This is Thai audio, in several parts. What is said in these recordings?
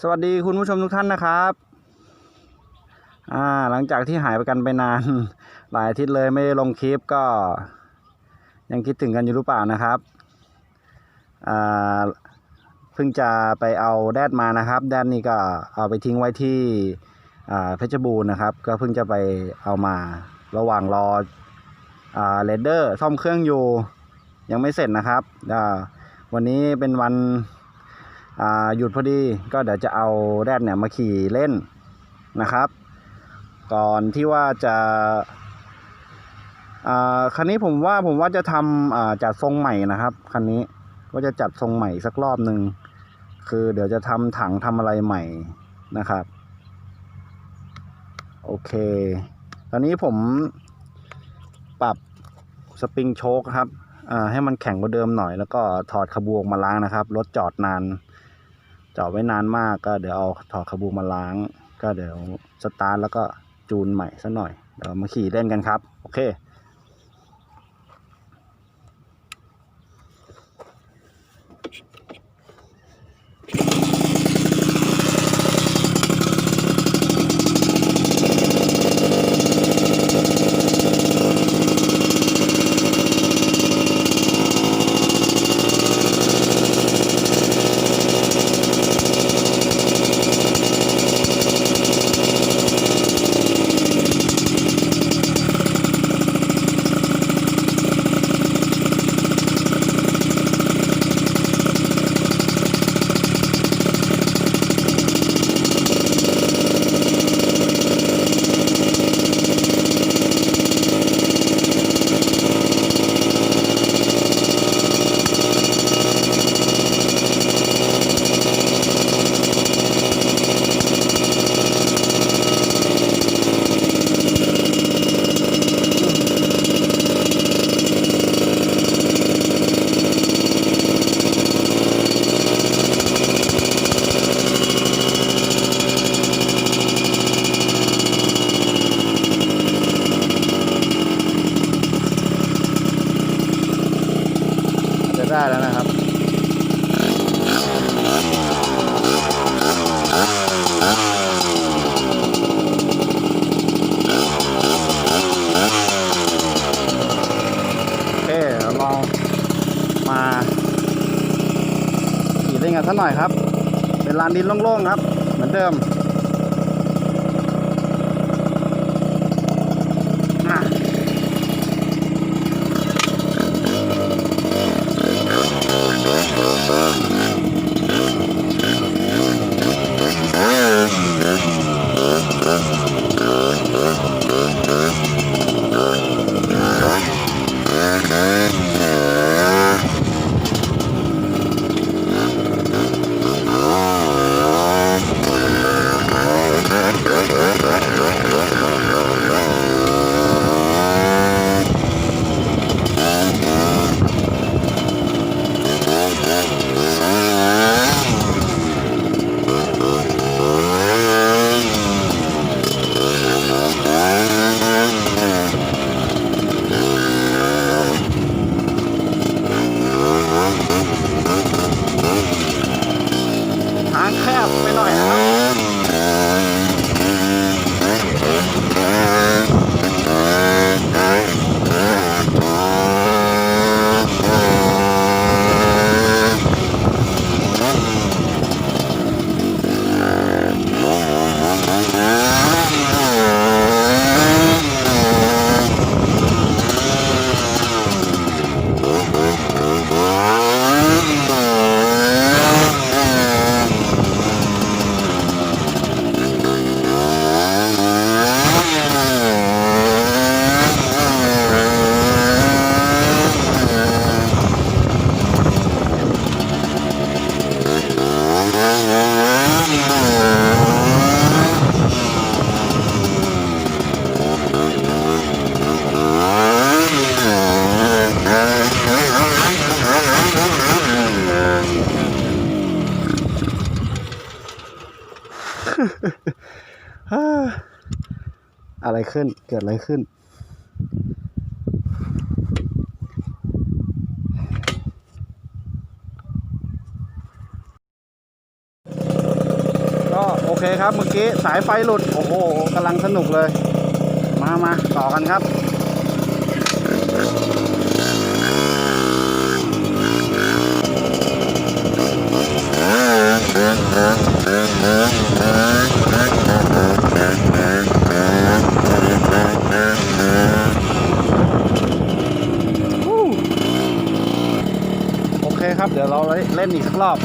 สวัสดีคุณผู้ชมทุกท่านนะครับ อ่า หลังจากที่หายไปกันไปนาน หลายอาทิตย์เลยไม่ได้ลงคลิปก็ ยังคิดถึงกันอยู่หรือเปล่านะครับ อ่า เพิ่งจะไปเอาแดดมานะครับ แดดนี่ก็เอาไปทิ้งไว้ที่ อ่า เพชรบูรณ์นะครับ ก็เพิ่งจะไปเอามา ระหว่างรอ อ่า เรดเดอร์ซ่อมเครื่องอยู่ ยังไม่เสร็จนะครับ อ่า วันนี้เป็นวัน หยุดพอดีก็เดี๋ยวจะเอาแรดเนี่ยมาขี่เล่นนะครับ ก่อนที่ว่าจะอ่าคันนี้ผมว่าผมว่าจะทำจัดทรงใหม่นะครับคันนี้ก็จะจัดทรงใหม่สักรอบหนึ่งคือเดี๋ยวจะทำถังทำอะไรใหม่นะครับ โอเค ตอนนี้ผมปรับสปริงโชคครับอ่าให้มันแข็งกว่าเดิมหน่อยแล้วก็ถอดขบวงมาล้างนะครับรถจอดนาน จอดไว้นานมากก็เดี๋ยวเอาถอดขบูมาล้าง ก็เดี๋ยวสตาร์ทแล้วก็จูนใหม่สักหน่อยเดี๋ยวมาขี่เล่นกันครับ โอเค เล่นกันสักหน่อยครับ เป็นลานดินโล่งๆครับ เหมือนเดิม อะไรขึ้นเกิดอะไรขึ้น ก็โอเคครับเมื่อกี้สายไฟหลุด โอ้โหกำลังสนุกเลย มามาต่อกันครับ โอเคครับ เล่นอีกสักรอบ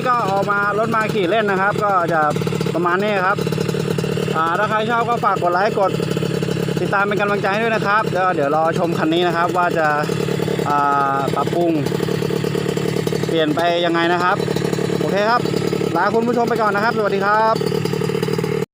นี้ก็ออกมารถมาขี่เล่นนะครับ ก็จะประมาณนี้ครับถ้าใครชอบก็ฝากกดไลค์กดติดตามเป็นกำลังใจให้ด้วยนะครับแล้วเดี๋ยวรอชมคันนี้นะครับว่าจะาปรับปรุง เปลี่ยนไปยังไงนะครับ โอเคครับลาคุณผู้ชมไปก่อนนะครับ สวัสดีครับ